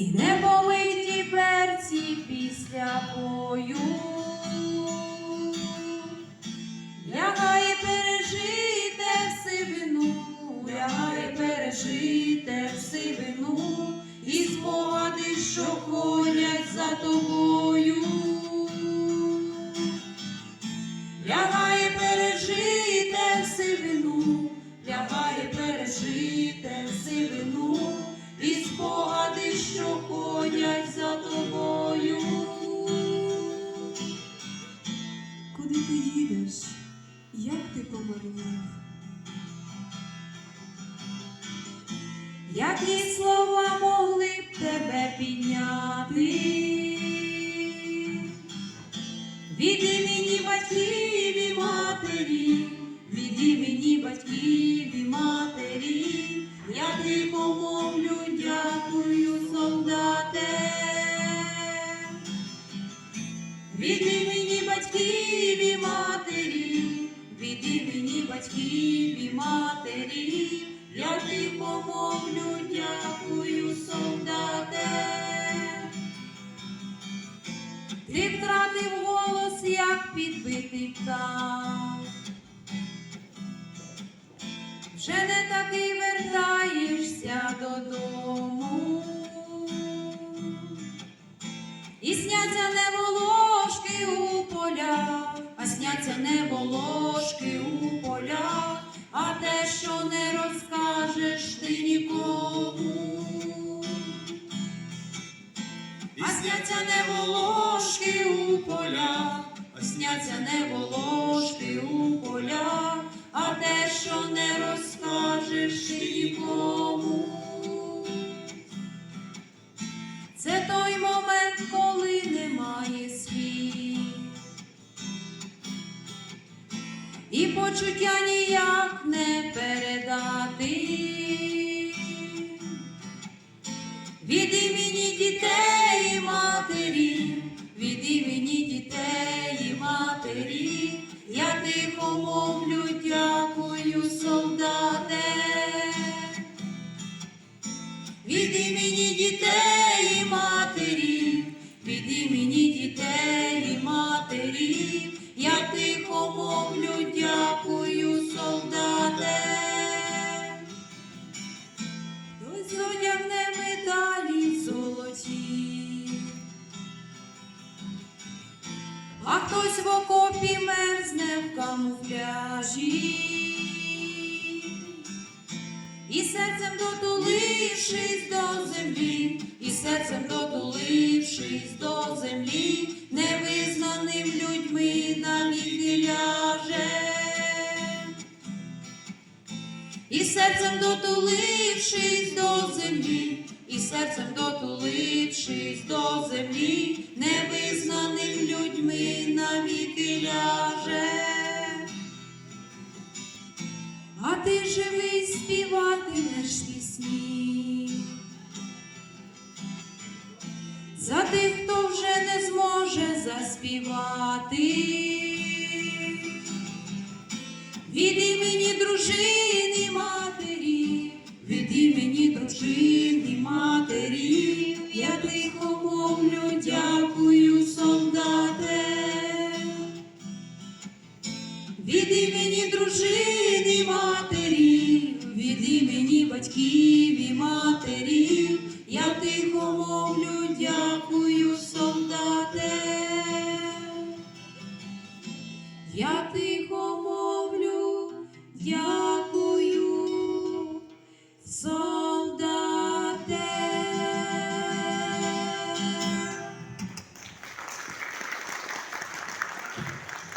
і не помиті перці після бою. Лягає пережите сивину, лягає пережите сивину, і спогади, що ходять за тобою. Лягає пережите сивину, лягає пережите сивину, Як ти помарнів? Які слова могли б тебе підняти? Від імені батьків і матері, від імені батьків і матері, я тихо мовлю, дякую, солдате. Від імені батьків від мені батьків і матері, я ти помовлю, дякую, солдате. Ти втратив голос, як підбитий птах. Вже не таки вертаєшся що не розкажеш ти нікому. А сняться не волошки у полях, а сняться не волошки у полях, а те, що не розкажеш ти нікому. Це той момент, коли немає слів. І почуття ніяк одягне медалі золоті, а хтось в окопі мерзне в камуфляжі. І серцем дотулившись до землі, і серцем дотулившись І серцем дотулившись до землі, і серцем дотулившись до землі, невизнаним людьми навіки ляже. А ти живий співатимеш пісні. За тих, хто вже не зможе заспівати. Від імені дружини дружини, матері, від імені батьків і матері, я тихо мовлю, дякую, солдате. Я тихо